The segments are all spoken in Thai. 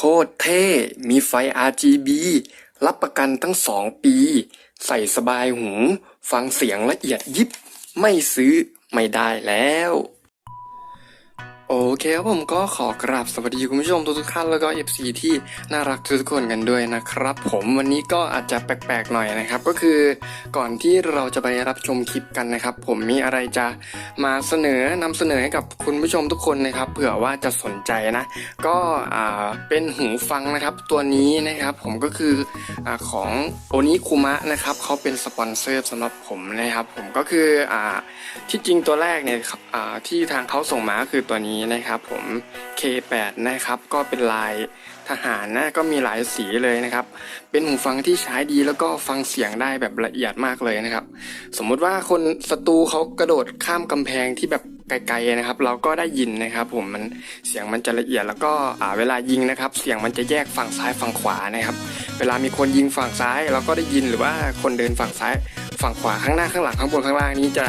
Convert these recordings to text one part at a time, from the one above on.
โคตรเท่ มีไฟ RGB รับประกันทั้งสองปี ใส่สบายหู ฟังเสียงละเอียดยิบ ไม่ซื้อไม่ได้แล้ว โอเคครับผมก็ขอกราบสวัสดีคุณผู้ชมทุกท่านแล้วก็ FC ที่น่ารักทุกคนกันด้วยนะครับ ผมวันนี้ก็อาจจะแปลกๆหน่อยนะครับ ก็คือก่อนที่เราจะไปรับชมคลิปกันนะครับ ผมมีอะไรจะมาเสนอนำเสนอให้กับคุณผู้ชมทุกคนนะครับ เผื่อว่าจะสนใจนะ ก็อ่าเป็นหูฟังนะครับตัวนี้นะครับ ผมก็คืออ่าของโอนิคุมะนะครับเขาเป็นสปอนเซอร์สำหรับผมนะครับ ผมก็คืออ่าที่จริงตัวแรกเนี่ยครับอ่าที่ทางเขาส่งมาก็คือตัวนี้นะครับผม K8 นะครับก็เป็นลายทหารนะก็มีหลายสีเลยนะครับ เป็นหูฟังที่ใช้ดีแล้วก็ฟังเสียงได้แบบละเอียดมากเลยนะครับ สมมุติว่าคนศัตรูเขากระโดดข้ามกำแพงที่แบบไกลๆนะครับ เราก็ได้ยินนะครับ ผมมันเสียงมันจะละเอียดแล้วก็อ่าเวลายิงนะครับ เสียงมันจะแยกฝั่งซ้ายฝั่งขวานะครับ เวลามีคนยิงฝั่งซ้าย เราก็ได้ยินหรือว่าคนเดินฝั่งซ้าย ฝั่งขวาข้างหน้าข้างหลังข้างบนข้างล่างนี้จะ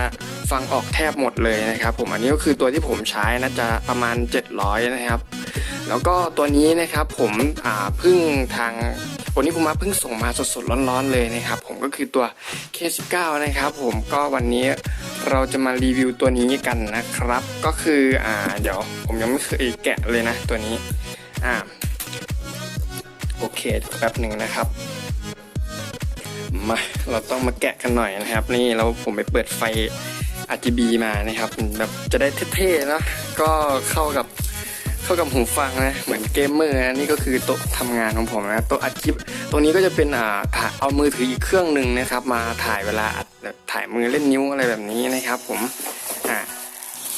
ฟังออกแทบหมดเลยนะครับ ผมอันนี้ก็คือตัวที่ผมใช้นะจะประมาณ 700 นะครับ แล้วก็ตัวนี้นะครับผมอ่าพิ่งทางวันนี้ผมมาเพิ่งส่งมาสดๆร้อนๆเลยนะครับ ผมก็คือตัว K19 นะครับผมก็วันนี้เราจะมารีวิวตัวนี้กันนะครับ ก็คืออ่าเดี๋ยวผมยังไม่เคยแกะเลยนะตัวนี้อ่าโอเคแป๊บหนึ่งนะครับ มาเราต้องมาแกะกันหน่อยนะครับ นี่เราผมไปเปิดไฟ RGB มานะครับแบบจะได้เท่ๆนะก็เข้ากับเข้ากับหูฟังนะเหมือนเกมเมอร์นะนี่ก็คือโต๊ะทำงานของผมนะโต๊ะอัดคลิป ตรงนี้ก็จะเป็นอ่าถ่ายเอามือถืออีกเครื่องหนึ่งนะครับ มาถ่ายเวลาอัดแบบถ่ายมือเล่นนิ้วอะไรแบบนี้นะครับ ผมอ่า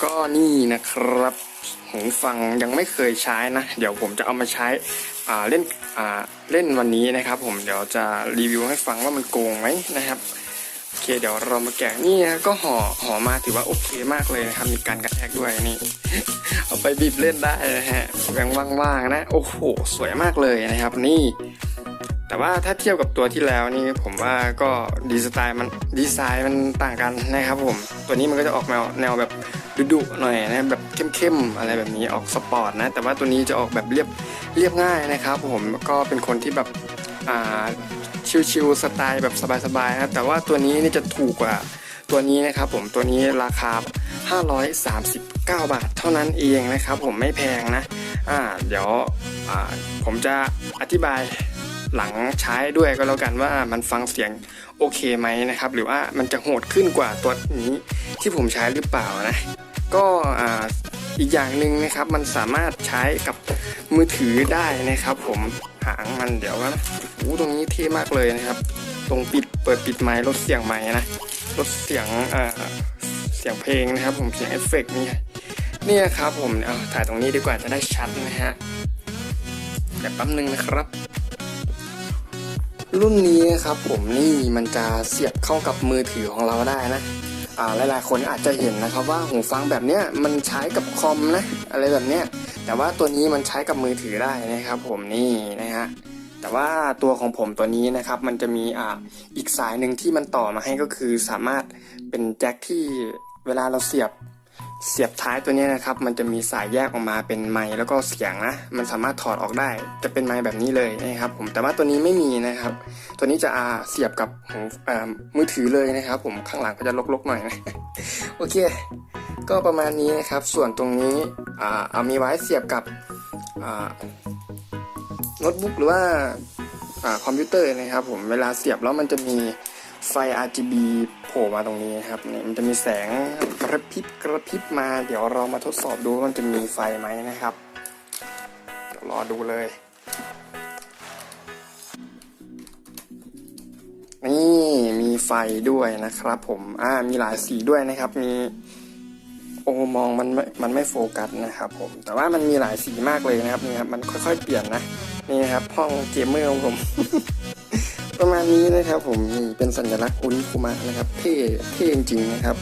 ก็นี่นะครับ หูฟังยังไม่เคยใช้นะ เดี๋ยวผมจะเอามาใช้อ่าเล่นอ่าเล่นวันนี้นะครับ ผมเดี๋ยวจะรีวิวให้ฟังว่ามันโกงไหมนะครับโอเคเดี๋ยวเรามาแกะนี่นะก็ห่อห่อมาถือว่าโอเคมากเลยนะครับมีการกระแทกด้วยนี่ เอาไปบีบเล่นได้นะฮะยังว่างๆนะโอ้โหสวยมากเลยนะครับนี่แต่ว่าถ้าเทียบกับตัวที่แล้วนี่ผมว่าก็ดีไซน์มันดีไซน์มันต่างกันนะครับผมตัวนี้มันก็จะออกแนวแนวแบบ ดุๆหน่อยนะแบบเข้มๆอะไรแบบนี้ออกสปอร์ตนะแต่ว่าตัวนี้จะออกแบบเรียบเรียบง่ายนะครับ ผมก็เป็นคนที่แบบอ่าชิลๆสไตล์แบบสบายๆนะแต่ว่าตัวนี้นี่จะถูกกว่าตัวนี้นะครับผมตัวนี้ราคา 539 บาทเท่านั้นเองนะครับ ผมไม่แพงนะอ่าเดี๋ยวอ่าผมจะอธิบายหลังใช้ด้วยก็แล้วกันว่ามันฟังเสียงโอเคไหมนะครับ หรือว่ามันจะโหดขึ้นกว่าตัวนี้ที่ผมใช้หรือเปล่านะ ก็อีกอย่างหนึ่งนะครับมันสามารถใช้กับมือถือได้นะครับ ผมหางมันเดี๋ยวนะโอ้ตรงนี้เท่มากเลยนะครับ ตรงปิดเปิดปิดไมค์ลดเสียงไมค์นะลดเสียงเสียงเพลงนะครับ ผมเสียงเอฟเฟกต์นี่นี่นะครับผมเอาถ่ายตรงนี้ดีกว่าจะได้ชัดนะฮะเดี๋ยวแป๊บนึงนะครับ รุ่นนี้นะครับผมนี่มันจะเสียบเข้ากับมือถือของเราได้นะ หลายๆคนอาจจะเห็นนะครับว่าหูฟังแบบเนี้ยมันใช้กับคอมนะอะไรแบบเนี้ยแต่ว่าตัวนี้มันใช้กับมือถือได้นะครับ ผมนี่นะฮะแต่ว่าตัวของผมตัวนี้นะครับ มันจะมีอ่าอีกสายหนึ่งที่มันต่อมาให้ก็คือสามารถเป็นแจ็คที่เวลาเราเสียบ เสียบท้ายตัวนี้นะครับ มันจะมีสายแยกออกมาเป็นไมค์แล้วก็เสียงนะ มันสามารถถอดออกได้ จะเป็นไมค์แบบนี้เลยนะครับ ผม แต่ว่าตัวนี้ไม่มีนะครับ ตัวนี้จะอาเสียบกับหูมือถือเลยนะครับ ผม ข้างหลังก็จะลกๆหน่อยนะ โอเค ก็ประมาณนี้นะครับ ส่วนตรงนี้เอามีไว้เสียบกับโน้ตบุ๊กหรือว่าอคอมพิวเตอร์นะครับ ผม เวลาเสียบแล้วมันจะมีไฟ RGB โผล่มาตรงนี้นะครับ มันจะมีแสง ระพริบกระพริบมา เดี๋ยวเรามาทดสอบดูว่ามันจะมีไฟไหมนะครับ เดี๋ยวรอดูเลย นี่มีไฟด้วยนะครับ ผมอ่ามีหลายสีด้วยนะครับ มีโอ้มองมันมันไม่โฟกัสนะครับ ผม แต่ว่ามันมีหลายสีมากเลยนะครับนี่ครับมันค่อยๆเปลี่ยนนะนี่นะครับห้องเกมเมอร์ของผม ประมาณนี้นะครับ ผมนี่เป็นสัญลักษณ์อุนคุมะนะครับ เท่เท่จริงๆนะครับ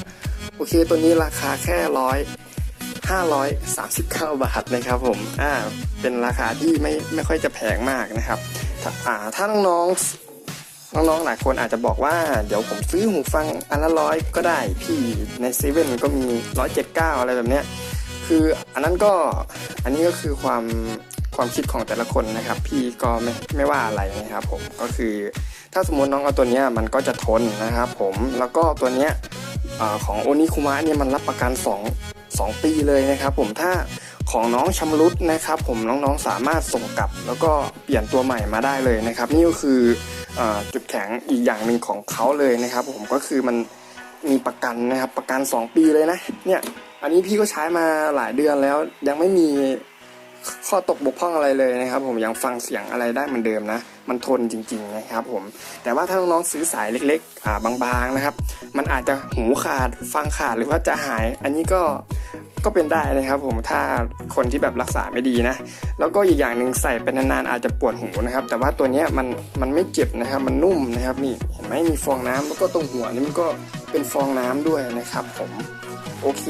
โอเค ตัวนี้ราคาแค่ร้อยห้าร้อยสามสิบเก้าบาทนะครับผม อ่า เป็นราคาที่ไม่ไม่ค่อยจะแพงมากนะครับถ้าอ่า ถ้าน้องๆ น้องๆ หลายคนอาจจะบอกว่า เดี๋ยวผมซื้อหูฟังอันละร้อยก็ได้ พี่ในเซเว่นก็มีร้อยเจ็ดเก้าอะไรแบบเนี้ย คืออันนั้นก็ อันนี้ก็คือความความคิดของแต่ละคนนะครับ พี่ก็ไม่ไม่ว่าอะไรนะครับผม ก็คือถ้าสมมติน้องเอาตัวเนี้ยมันก็จะทนนะครับผม แล้วก็ตัวเนี้ย อของโอนิคุมะเนี่ยมันรับประกัน 2 2 ปีเลยนะครับ ผมถ้าของน้องชำรุดนะครับ ผมน้องๆสามารถส่งกลับ แล้วก็เปลี่ยนตัวใหม่มาได้เลยนะครับ นี่ก็คืออจุดแข็งอีกอย่างหนึ่งของเขาเลยนะครับ ผมก็คือมันมีประกันนะครับ ประกัน 2 ปีเลยนะเนี่ยอันนี้พี่ก็ใช้มาหลายเดือนแล้วยังไม่มี ข้อตกบกพร่องอะไรเลยนะครับ ผมยังฟังเสียงอะไรได้เหมือนเดิมนะ มันทนจริง ๆ นะครับ ผมแต่ว่าถ้าน้องๆซื้อสายเล็กๆอ่าบางๆนะครับ มันอาจจะหูขาดฟังขาดหรือว่าจะหาย อันนี้ก็ก็เป็นได้นะครับผมถ้าคนที่แบบรักษาไม่ดีนะ แล้วก็อีกอย่างหนึ่งใส่เป็นานๆอาจจะปวดหูนะครับ แต่ว่าตัวเนี้ยมันมันไม่เจ็บนะครับ มันนุ่มนะครับนี่เห็นไหมมีฟองน้ำแล้วก็ตรงหัวนี่มันก็เป็นฟองน้ำด้วยนะครับ ผมโอเค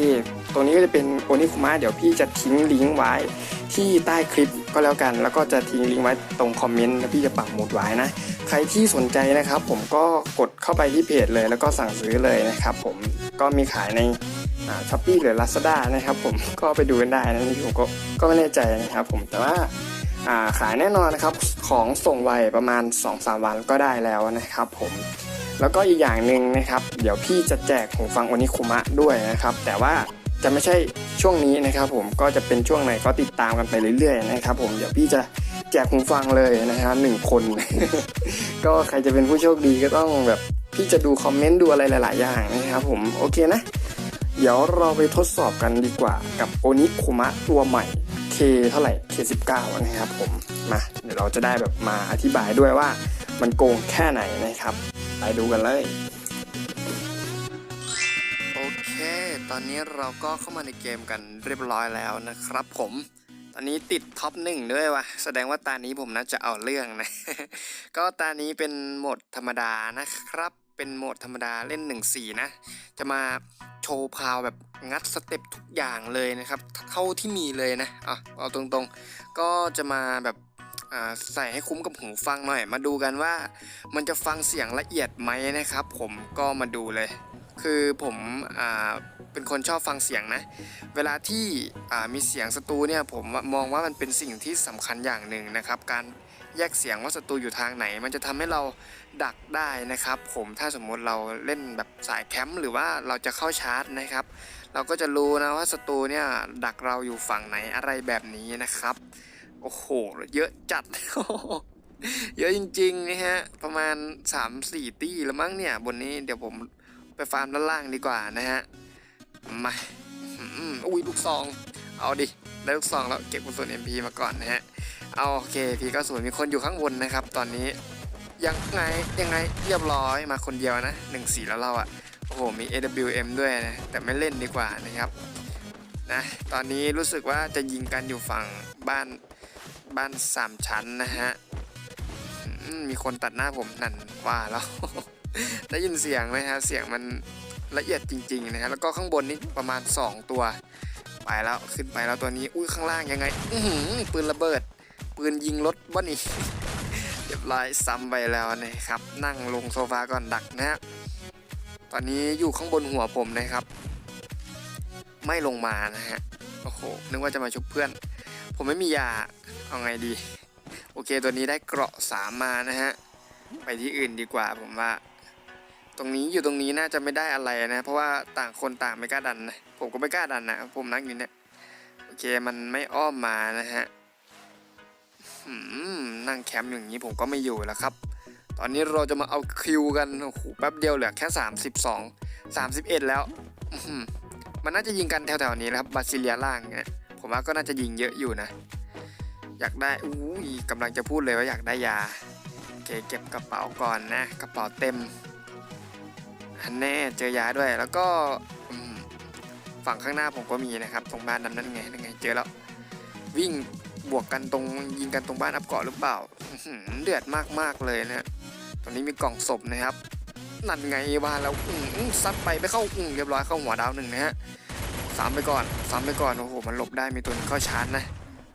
ตัวนี้ก็จะเป็นโอนิคุมะเดี๋ยวพี่จะทิ้งลิงก์ไว้ ที่ใต้คลิปก็แล้วกัน แล้วก็จะทิ้งลิงก์ไว้ตรงคอมเมนต์แล้วพี่จะปักหมุดไว้นะ ใครที่สนใจนะครับ ผมก็กดเข้าไปที่เพจเลย แล้วก็สั่งซื้อเลยนะครับ ผมก็มีขายในช้อปปี้หรือ Lazada นะครับ ผมก็ไปดูกันได้นะนี่ผมก็ก็ไม่แน่ใจนะครับ ผมแต่ว่าอ่าขายแน่นอนนะครับของส่งไวประมาณ 2-3 วันก็ได้แล้วนะครับ ผมแล้วก็อีกอย่างหนึ่งนะครับ เดี๋ยวพี่จะแจกหูฟังโอนิคุมะด้วยนะครับ แต่ว่า จะไม่ใช่ช่วงนี้นะครับผมก็จะเป็นช่วงไหนก็ติดตามกันไปเรื่อยๆนะครับผมเดี๋ยวพี่จะแจกหูฟังเลยนะฮะหนึ่งคน ก็ใครจะเป็นผู้โชคดีก็ต้องแบบพี่จะดูคอมเมนต์ดูอะไรหลาย ๆ อย่างนะครับผมโอเคนะ เดี๋ยวเราไปทดสอบกันดีกว่ากับโอนิคุมะตัวใหม่ K เท่าไหร่ K19 นะครับผมมาเดี๋ยวเราจะได้แบบมาอธิบายด้วยว่ามันโกงแค่ไหนนะครับ ไปดูกันเลย ตอนนี้เราก็เข้ามาในเกมกันเรียบร้อยแล้วนะครับผม ตอนนี้ติดท็อปหนึ่งด้วยวะแสดงว่าตานี้ผมน่าจะเอาเรื่องนะ ก็ตานี้เป็นโหมดธรรมดานะครับ เป็นโหมดธรรมดาเล่น1นสี่นะ จะมาโชว์พาวแบบงัดสเต็ปทุกอย่างเลยนะครับเท่าที่มีเลยนะอะเอาตรงๆ ก็จะมาแบบใส่ให้คุ้มกับหูฟังหน่อย มาดูกันว่ามันจะฟังเสียงละเอียดไหมนะครับ ผมก็มาดูเลย คือผมอเป็นคนชอบฟังเสียงนะ เวลาที่มีเสียงศัตรูเนี่ยผมมองว่ามันเป็นสิ่งที่สำคัญอย่างหนึ่งนะครับ การแยกเสียงว่าศัตรูอยู่ทางไหน มันจะทำให้เราดักได้นะครับ ผมถ้าสมมุติเราเล่นแบบสายแคมป์หรือว่าเราจะเข้าชาร์จนะครับ เราก็จะรู้นะว่าศัตรูเนี่ยดักเราอยู่ฝั่งไหนอะไรแบบนี้นะครับ โอ้โห เยอะจัดเยอะจริงๆนะฮะประมาณ 3-4 ตี้แล้วมั้งเนี่ยบนนี้เดี๋ยวผม ไปฟาร์มด้านล่างดีกว่านะฮะ มาอุ้ยลูกซอง เอาดิ ได้ลูกซองแล้วเก็บกระสุน MP มาก่อนนะฮะ เอาโอเคพีก็สวยมีคนอยู่ข้างบนนะครับ ตอนนี้ยังไงยังไงเรียบร้อยมาคนเดียวนะหนึ่งสี่แล้วเราอะโอ้โหมี AWM ด้วยนะ แต่ไม่เล่นดีกว่านะครับนะตอนนี้รู้สึกว่าจะยิงกันอยู่ฝั่งบ้านบ้านสามชั้นนะฮะมีคนตัดหน้าผมนั่นว่าแล้ว ได้ยินเสียงไหมฮะเสียงมันละเอียดจริงๆนะฮะแล้วก็ข้างบนนี่ประมาณ 2 ตัว ไปแล้วขึ้นไปแล้วตัวนี้อุ้ยข้างล่างยังไงอือหือปืนระเบิด ปืนยิงรถวะนี่เรียบร้อยซ้ำไปแล้วนะครับ นั่งลงโซฟาก่อนดักนะฮะตอนนี้อยู่ข้างบนหัวผมนะครับ ไม่ลงมานะฮะโอ้โหนึกว่าจะมาชุบเพื่อน ผมไม่มียาเอาไงดี โอเคตัวนี้ได้เกราะสามมานะฮะไปที่อื่นดีกว่าผมว่า ตรงนี้อยู่ตรงนี้น่าจะไม่ได้อะไรนะ เพราะว่าต่างคนต่างไม่กล้าดันนะผมก็ไม่กล้าดันนะผมนั่งอยู่เนี่ยโอเคมันไม่อ้อมมานะฮะนั่งแคมป์อย่างนี้ผมก็ไม่อยู่แล้วครับ ตอนนี้เราจะมาเอาคิวกันโอ้โหแป๊บเดียวเหลือแค่ 32 31 แล้วมันน่าจะยิงกันแถวๆนี้นะครับบาซิเลียล่างเนี่ยผมว่าก็น่าจะยิงเยอะอยู่นะ อยากได้อู้ยกำลังจะพูดเลยว่าอยากได้ยาโอเคเก็บกระเป๋าก่อนนะ กระเป๋าเต็ม นแน่เจอยาด้วยแล้วก็ฝั่งข้างหน้าผมก็มีนะครับ ตรงบ้านนั้นนั่นไงนั่นไงเจอแล้ว วิ่งบวกกันตรงยิงกันตรงบ้านอับเกาะหรือเปล่าอื้อหือดือดมากเลยนะฮะตอนนี้มีกล่องศพนะครับนั่นไงบ้านแล้วอืซัดไปไปเข้าอื้อเรียบร้อยเข้าหัวดาวหนึ่งนะฮะสามไปก่อนสามไปก่อนโอ้โหมันหลบได้มีตัวนึงเข้าชาร์จนะ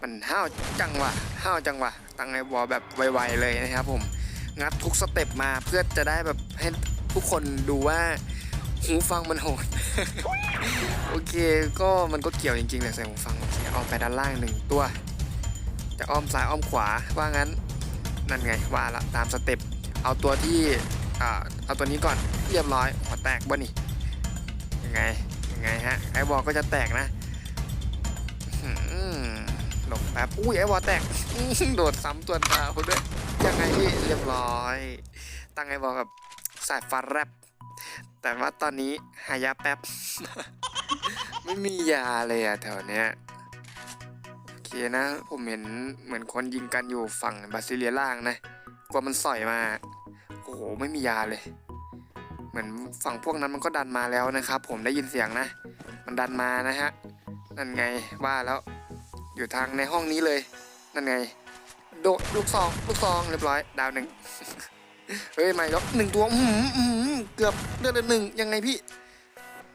มันห้าวจังวะห้าวจังวะตั้งไอ้บอแบบไวๆเลยนะครับผมงัดทุกสเต็ปมาเพื่อจะได้แบบให้ ทุกคนดูว่าหูฟังมันโหด โอเคก็มันก็เกี่ยวจริงๆเลยใส่หูฟังโอเคเอาไปด้านล่างหนึ่งตัว จะอ้อมซ้ายอ้อมขวาว่างั้นนั่นไงว่าละตามสเต็ปเอาตัวที่อ่าเอาตัวนี้ก่อนเรียบร้อยหัวแตกบ่นี่ยังไงยังไงฮะไอ้บอลก็จะแตกนะหลบแป๊บอุ้ยไอ้บอลแตกโดดซ้ำตัวดาวด้วยยังไงพี่เรียบร้อย ตั้งไอ้บอลกับ สายฟ้าแรปแต่ว่าตอนนี้หายาแป๊บ ไม่มียาเลยอะแถวเนี้ยโอเคนะ ผมเห็นเหมือนคนยิงกันอยู่ฝั่งบาซิเลียล่างนะกลัวมันสอยมาโอ้โหไม่มียาเลย เหมือนฝั่งพวกนั้นมันก็ดันมาแล้วนะครับ ผมได้ยินเสียงนะ มันดันมานะฮะนั่นไงว่าแล้วอยู่ทางในห้องนี้เลย นั่นไง โดดลูกซองลูกซองเรียบร้อย ดาวหนึ่ง เฮ้ยไม่ยกหนึ่งตัวอื้อหืออื้อหือเกือบเลือดเหลือหนึ่งยังไงพี่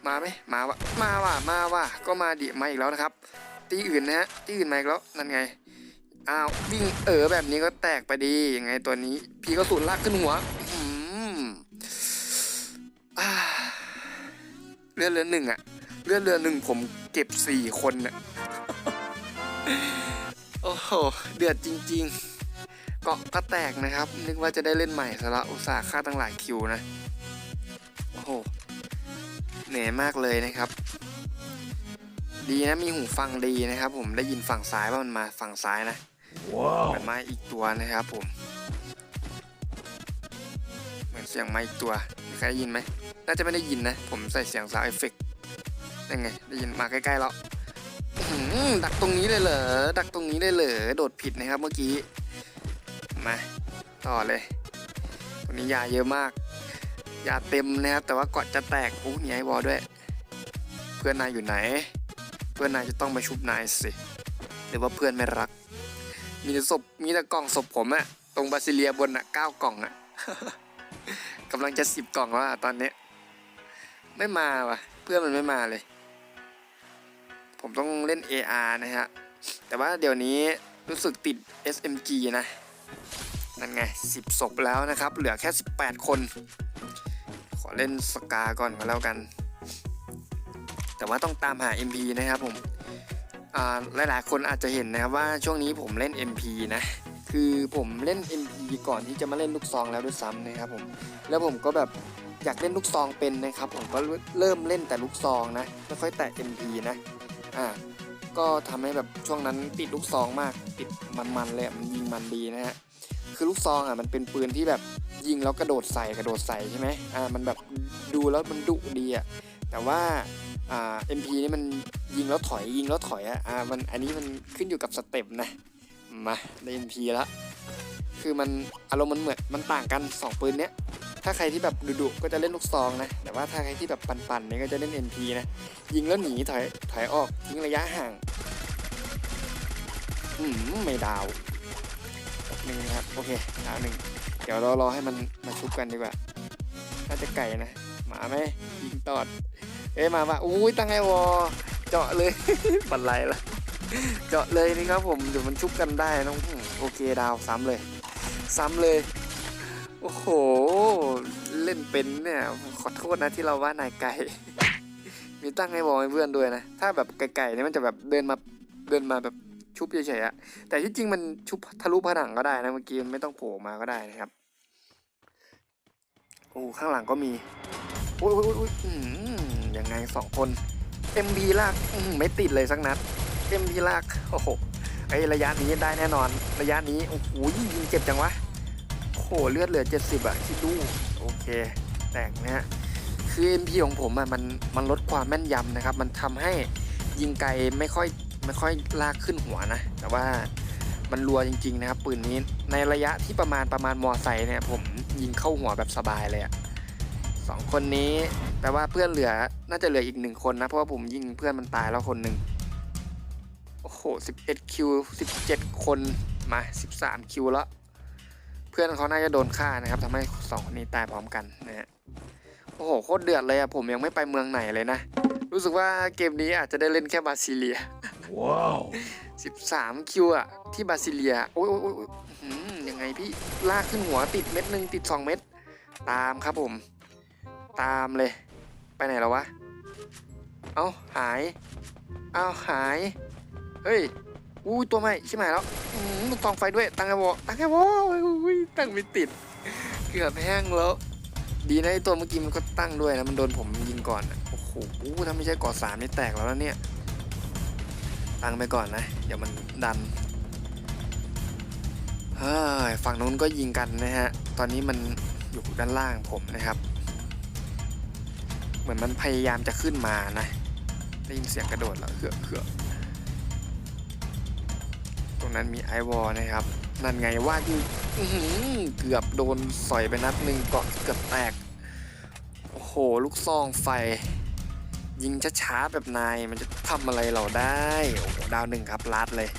มาไหมมาวะมาว่ะมาว่ะก็มาดิมาอีกแล้วนะครับ ตีอื่นนะฮะตีอื่นมาอีกแล้วนั่นไงอ้าววิ่งเออแบบนี้ก็แตกไปดียังไงตัวนี้ พี่ก็สูนลากขึ้นหัวอืมเลือดเรือหนึ่งอะเลือดเรือหนึ่งผมเก็บสี่คนอะโอ้โหเดือดจริง ๆ เกาะก็แตกนะครับ นึกว่าจะได้เล่นใหม่สละอุตส่าห์ค่าตั้งหลายคิวนะ โอ้โห เหนื่อยมากเลยนะครับ ดีนะมีหูฟังดีนะครับ ผมได้ยินฝั่งซ้ายว่ามันมาฝั่งซ้ายนะ Wow. เหมือนมาอีกตัวนะครับผม เหมือนเสียงมาอีกตัวมีใครได้ยินไหมน่าจะไม่ได้ยินนะ ผมใส่เสียงซาวเอฟเฟกต์นั่นไง ได้ยินมาใกล้ๆแล้วอื้อหือดักตรงนี้เลยเหรอ ดักตรงนี้เลยเหรอ โดดผิดนะครับเมื่อกี้ มาต่อเลยตัวนี้ยาเยอะมาก ยาเต็มนะครับแต่ว่าเกาะจะแตกอู้มีไอวอลด้วย เพื่อนนายอยู่ไหน เพื่อนนายจะต้องมาชุบนายสิหรือว่าเพื่อนไม่รัก มีแต่ศพมีแต่กล่องศพผมอะตรงบาซิเลียบนอะเก้ากล่องอะกำลังจะสิบกล่องแล้วอะตอนนี้ ไม่มาว่ะ เพื่อนมันไม่มาเลย ผมต้องเล่น AR นะฮะแต่ว่าเดี๋ยวนี้รู้สึกติด SMG นะ นั่นไง 10ศพแล้วนะครับ เหลือแค่ 18 คน ขอเล่นสกาก่อนก็แล้วกัน แต่ว่าต้องตามหา MP นะครับผมอ่าหลายๆ คนอาจจะเห็นนะครับว่าช่วงนี้ผมเล่น MP นะ คือผมเล่น MP ก่อนที่จะมาเล่นลูกซองแล้วด้วยซ้ำนะครับผม แล้วผมก็แบบอยากเล่นลูกซองเป็นนะครับ ผมก็เริ่มเล่นแต่ลูกซองนะ ไม่ค่อยแตะ MP นะ อ่า ก็ทำให้แบบช่วงนั้นติดลูกซองมากติดมันๆเลยมันยิงมันดีนะฮะคือลูกซองอะมันเป็นปืนที่แบบยิงแล้วกระโดดใส่กระโดดใส่ใช่ไหมอ่ามันแบบดูแล้วมันดุดีอะแต่ว่าอ่า MP นี่มันยิงแล้วถอยยิงแล้วถอยอะอ่ามันอันนี้มันขึ้นอยู่กับสเต็ปนะมาได้ MP แล้วคือมันอารมณ์มันเหมือนมันต่างกันสองปืนเนี้ย ถ้าใครที่แบบดุๆก็จะเล่นลูกซองนะ แต่ว่าถ้าใครที่แบบปั่นๆเนี่ยก็จะเล่น MP นะ ยิงแล้วหนีถอยถอยออกทิ้งระยะห่าง อืมไม่ดาวหนึ่งนะครับ โอเคดาวหนึ่งเดี๋ยวเรารอให้มันมาชุบกันดีกว่า น่าจะไก่นะ หมาไหมยิงตอด เอ้มามาอุ้ยตั้งไอวอ เจาะเลย บันไลละเจาะเลยนี่ครับผม เดี๋ยวมันชุบกันได้น้อง โอเคดาวซ้ำเลย ซ้ำเลย โอ้โห เล่นเป็นเนี่ย ขอโทษนะที่เราว่านายไก่ มีตั้งให้วอให้เพื่อนด้วยนะ ถ้าแบบไก่ๆเนี่ยมันจะแบบเดินมาเดินมาแบบชุบเฉยๆอะแต่ที่จริงมันชุบทะลุผนังก็ได้นะเมื่อกี้มันไม่ต้องโผล่มาก็ได้นะครับ โอ้ข้างหลังก็มีอุ้ยอุ้ยอุ้ยอืมยังไงสองคน MB ลากอื้อหือไม่ติดเลยสักนัด MB ลาก โอ้โหไอระยะนี้ได้แน่นอน ระยะนี้ โอ้โหยิงเจ็บจังวะ หเลือดเหลือ 70อะคิดดูโอเคแตกนะฮะคือ MP ของผมอะมันมันลดความแม่นยำนะครับ มันทำให้ยิงไกลไม่ค่อยไม่ค่อยลากขึ้นหัวนะ แต่ว่ามันรัวจริง ๆ นะครับ ปืนนี้ในระยะที่ประมาณประมาณมอไซค์เนี่ย ผมยิงเข้าหัวแบบสบายเลยอะสองคนนี้แปลว่าเพื่อนเหลือน่าจะเหลืออีกหนึ่งคนนะ เพราะว่าผมยิงเพื่อนมันตายแล้วคนหนึ่งโอ้โห11คิว17 คนมา 13คิวแล้ว พื่อนเขาน่าจะโดนฆ่านะครับทำให้สองคนนี้ตายพร้อมกันนะฮะโอ้โหโคตรเดือดเลยอะผมยังไม่ไปเมืองไหนเลยนะ รู้สึกว่าเกมนี้อาจจะได้เล่นแค่บาซิเลีย Wow. 13คิวอะที่บาซิเลียโอ้ยโอ้ยโอ้ยโอ้ยอื้อหือยังไงพี่ลากขึ้นหัวติดเม็ดหนึ่งติด2เม็ดตามครับผม ตามเลย ไปไหนแล้ววะ เอ้าหาย เอ้าหาย เฮ้ย อุ้ยตัวใหม่ใช่ไหมแล้วอืมลูกตองไฟด้วยตั้งไอ้วอตั้งไอ้วออุ้ยตั้งไม่ติด เกือบแห้งแล้ว ดีนะไอตัวเมื่อกี้มันก็ตั้งด้วยนะมันโดนผมยิงก่อนโอ้โหถ้าไม่ใช่กอดสามนี่แตกแล้วนะเนี่ย ตั้งไปก่อนนะเดี๋ยวมันดันเฮ้ยฝั่งนู้นก็ยิงกันนะฮะ ตอนนี้มันอยู่ด้านล่างผมนะครับ เหมือนมันพยายามจะขึ้นมานะ ได้ยินเสียงกระโดดแล้วเหือกเหือก รงนั้นมีไอวอลนะครับ นั่นไงว่าที่เกือบโดนสอยไปนัดหนึ่งเกาะเกือบแตก โอ้โห ลูกซองไฟ ยิงช้าๆแบบนายมันจะทำอะไรเราได้ โอ้โห ดาวหนึ่งครับลัดเลย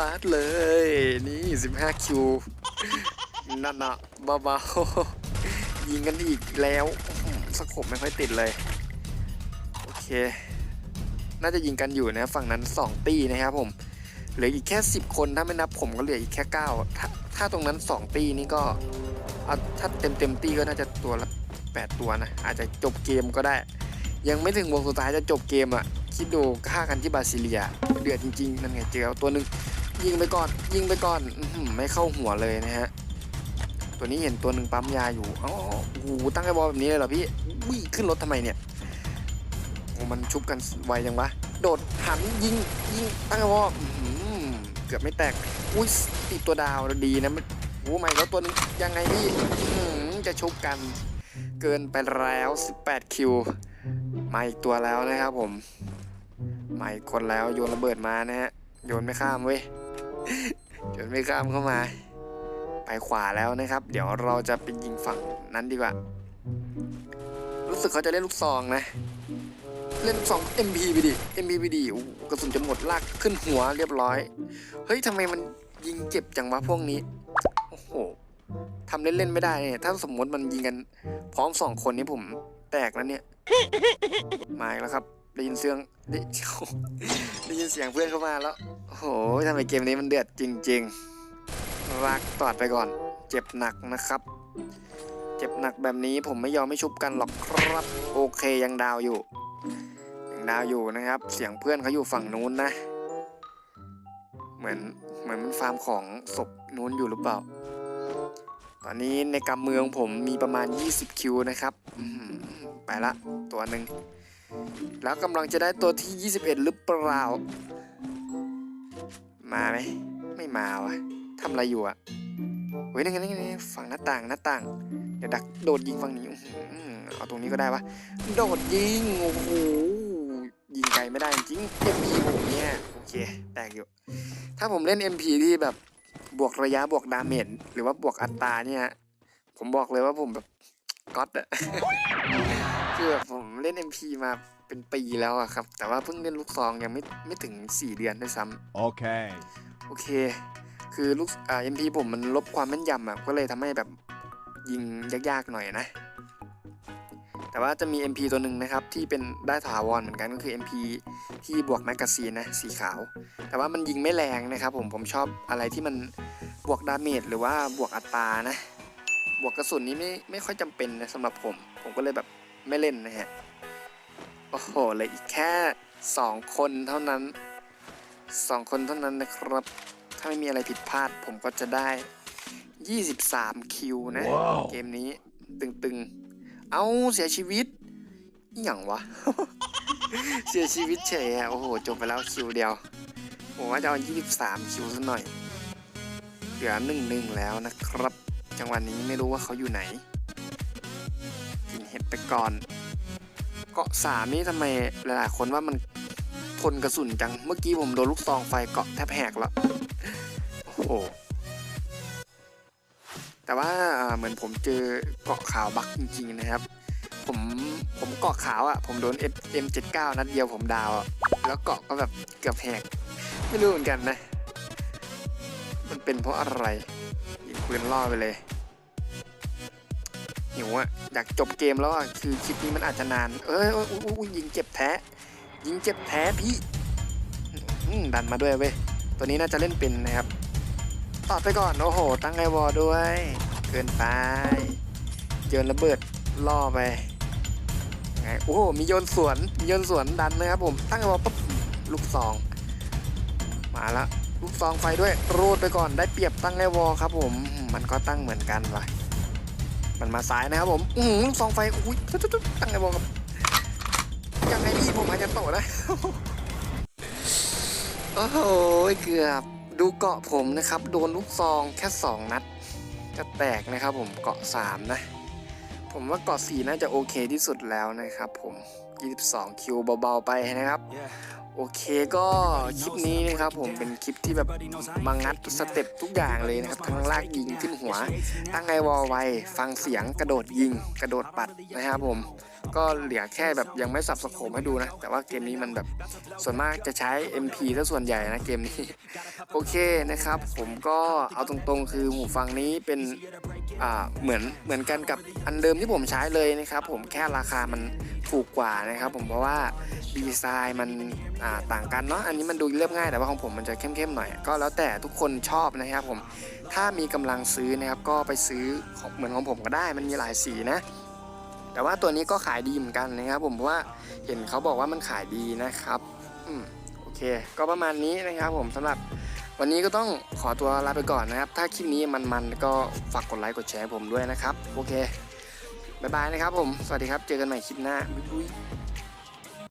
ลัดเลย นี่ 15 คิว นั่นนะเบาๆยิงกันอีกแล้วสกบไม่ค่อยติดเลย โอเค น่าจะยิงกันอยู่นะฝั่งนั้น 2 ตีนะครับผม เหลืออีกแค่ 10 คนถ้าไม่นับผมก็เหลืออีกแค่ 9 ถ้าถ้าตรงนั้น 2 ตีนี่ก็เอาถ้าเต็มเต็มตีก็น่าจะตัวละ 8 ตัวนะ อาจจะจบเกมก็ได้ ยังไม่ถึงวงสุดท้ายจะจบเกมอะ คิดดูฆ่ากันที่บราซิเลีย เดือดจริงๆ นั่นไงเจอตัวหนึ่งยิงไปก่อน ยิงไปก่อนอไม่เข้าหัวเลยนะฮะ ตัวนี้เห็นตัวหนึ่งปั๊มยาอยู่อ๋อโอ้โหตั้งไอ้บอลแบบนี้เลยเหรอพี่วิ่งขึ้นรถทำไมเนี่ยโอ้มันชุบกันไวจังวะ โดดหันยิงยิงตั้งไอ้บอลอื้อหือ เกือบไม่แตก อุ้ยติดตัวดาวดีนะมันโอ้ไม่แล้วตัวนึงยังไงพี่จะชุบกัน เกินไปแล้ว 18 คิว มาอีกตัวแล้วนะครับผม มาอีกคนแล้วโยนระเบิดมานะฮะ โยนไม่ข้ามเว้ย โยนไม่ข้ามเข้ามา ไปขวาแล้วนะครับ เดี๋ยวเราจะไปยิงฝั่งนั้นดีกว่า รู้สึกเขาจะเล่นลูกซองนะ เล่นลูกซอง MP ไปดิ MP ไปดิกระสุนจะหมดลากขึ้นหัวเรียบร้อย เฮ้ยทำไมมันยิงเจ็บจังวะพวกนี้ โอ้โหทำเล่นๆไม่ได้เนี่ยถ้าสมมติมันยิงกัน พร้อมสองคนนี้ผมแตกแล้วเนี่ย มาแล้วครับ ได้ยินเสียงได้ได้ยินเสียงเพื่อนเข้ามาแล้ว โอ้โหทำไมเกมนี้มันเดือดจริงๆรักตอดไปก่อน เจ็บหนักนะครับเจ็บหนักแบบนี้ผมไม่ยอมไม่ชุบกันหรอกครับ โอเคยังดาวอยู่ ดาวอยู่นะครับ เสียงเพื่อนเขาอยู่ฝั่งนู้นนะ เหมือนเหมือนมันฟาร์มของศพนู้นอยู่หรือเปล่า ตอนนี้ในกำมือของผมมีประมาณ 20 คิวนะครับไปละตัวหนึ่งแล้วกำลังจะได้ตัวที่ 21 หรือเปล่า มาไหมไม่มาวะทำอะไรอยู่อะเฮ้ยนี่ไงนี่ไงนี่ไงฝั่งหน้าต่างหน้าต่าง เดี๋ยวดักโดดยิงฝั่งนี้เอาตรงนี้ก็ได้ปะโดดยิงโอ้โห ยิงไกลไม่ได้จริง MP ผมเนี่ยโอเคแตกอยู่ ถ้าผมเล่น MP ที่แบบบวกระยะบวกดาเมจหรือว่าบวกอัตราเนี่ยผมบอกเลยว่าผมแบบก๊อตอะคือแบบผมเล่น MP มาเป็นปีแล้วอะครับ แต่ว่าเพิ่งเล่นลูกซองยังไม่ไม่ถึง 4 เดือนด้วยซ้ำ Okay. โอเค คือลูกอ่า MP ผมมันลบความแม่นยำอะก็เลยทำให้แบบยิงยากๆหน่อยนะ แต่ว่าจะมี MP ตัวหนึ่งนะครับที่เป็นได้ถาวรเหมือนกันก็คือ MP ที่บวกแมกกาซีนนะสีขาว แต่ว่ามันยิงไม่แรงนะครับผมผมชอบอะไรที่มันบวกดาเมจหรือว่าบวกอัตรานะ บวกกระสุนนี้ไม่ไม่ค่อยจำเป็นนะสำหรับผม ผมก็เลยแบบไม่เล่นนะฮะโอ้โหเหลยอีกแค่ 2 คนเท่านั้น 2 คนเท่านั้นนะครับ ถ้าไม่มีอะไรผิดพลาดผมก็จะได้ 23 คิวนะว้าวเกมนี้ตึงๆ เอาเสียชีวิตอย่างวะ เสียชีวิตเฉยอะโอ้โห จบไปแล้วคิวเดียวผมว่าจะเอา 23 คิวสักหน่อย เหลือหนึ่งหนึ่งแล้วนะครับ จังหวะนี้ไม่รู้ว่าเขาอยู่ไหน กินเห็ดไปก่อน เกาะสามนี่ทำไมหลายๆคนว่ามันทนกระสุนจัง เมื่อกี้ผมโดนลูกซองไฟเกาะแทบแหกแล้ว โอ้โห แต่ว่าเหมือนผมเจอเกาะขาวบักจริงๆนะครับ ผมผมเกาะขาวอะ่ะผมโดน M79 นัดเดียวผมดาวอะแล้วเกาะก็แบบเกือบแหก ไม่รู้เหมือนกันนะ มันเป็นเพราะอะไรยิงปืนล่อไปเลยหิวอะอยากจบเกมแล้วอะคือคลิปนี้มันอาจจะนาน เอ้ยโอ้ยิงเจ็บแท้ยิงเจ็บแท้พี่ดันมาด้วยเว้ยตัวนี้น่าจะเล่นเป็นนะครับ ตอดไปก่อน โอ้โห ตั้งไอวอลด้วย เกินไปโยนระเบิดล่อไปยังไงโอ้โห มีโยนสวนมีโยนสวนดันนะครับผม ตั้งไอวอลปุ๊บลูกซอง มาละลูกซองไฟด้วยรูดไปก่อนได้เปรียบตั้งไอวอลครับผม มันก็ตั้งเหมือนกันว่ะมันมาซ้ายนะครับผมอือหือลูกซองไฟอุ้ยตั้งไอวอลครับยังไงพี่ผมอาจจะโตนะโอ้โหเกือบ ดูเกาะผมนะครับ โดนลูกซองแค่ 2 นัด จะแตกนะครับผมเกาะ 3 นะ ผมว่าเกาะ 4 น่าจะโอเคที่สุดแล้วนะครับผม 22 คิวเบา ๆ ไปนะครับ โอเคก็คลิปนี้นะครับผมเป็นคลิปที่แบบมางัดสเต็ปทุกอย่างเลยนะครับทั้งลากยิงขึ้นหัว ตั้งไอวอลไวฟังเสียงกระโดดยิง กระโดดปัดนะครับผม ก็เหลือแค่แบบยังไม่สับสโคมให้ดูนะ แต่ว่าเกมนี้มันแบบส่วนมากจะใช้ MP ซะส่วนใหญ่นะเกมนี้ โอเคนะครับ ผมก็เอาตรงๆ คือหูฟังนี้เป็นอ่าเหมือนเหมือนกันกับอันเดิมที่ผมใช้เลยนะครับผมแค่ราคามัน ถูกกว่านะครับผมเพราะว่าดีไซน์มันต่างกันเนาะอันนี้มันดูเรียบง่ายแต่ว่าของผมมันจะเข้มๆหน่อย ก็แล้วแต่ทุกคนชอบนะครับผมถ้ามีกำลังซื้อนะครับก็ไปซื้อเหมือนของผมก็ได้มันมีหลายสีนะ แต่ว่าตัวนี้ก็ขายดีเหมือนกันนะครับผมเพราะว่าเห็นเขาบอกว่ามันขายดีนะครับอืมโอเค ก็ประมาณนี้นะครับผมสำหรับวันนี้ก็ต้องขอตัวลาไปก่อนนะครับ ถ้าคลิปนี้มันๆก็ฝากกดไลค์กดแชร์ผมด้วยนะครับ โอเค บ๊ายบายนะครับผม สวัสดีครับ เจอกันใหม่คลิปหน้าบ๊ายบาย